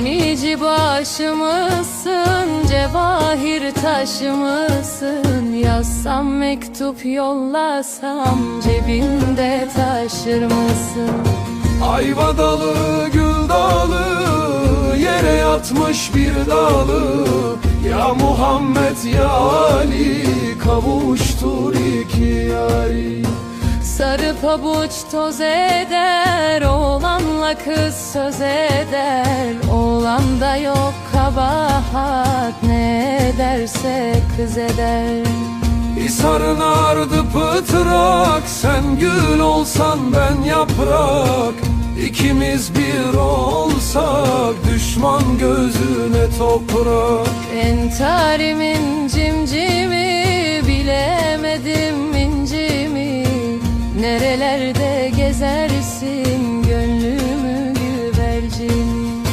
Manici başımısın, cevahir taşımısın Yazsam mektup yollasam, cebinde taşır mısın? Ayva dalı gül dalı Yere yatmış bir dalı. Ya Muhammed ya Ali Kavuştur iki yari. Sarı pabuç toz eder, oğlanla kız söz eder Oğlanda yok kabahat, ne ederse kız eder. Hisarın ardı pıtrak Sen gül olsan ben yaprak. İkimiz bir olsak Düşman gözüne toprak. Entarimin cimcimi bilemedim incimi. Nerelerde gezersin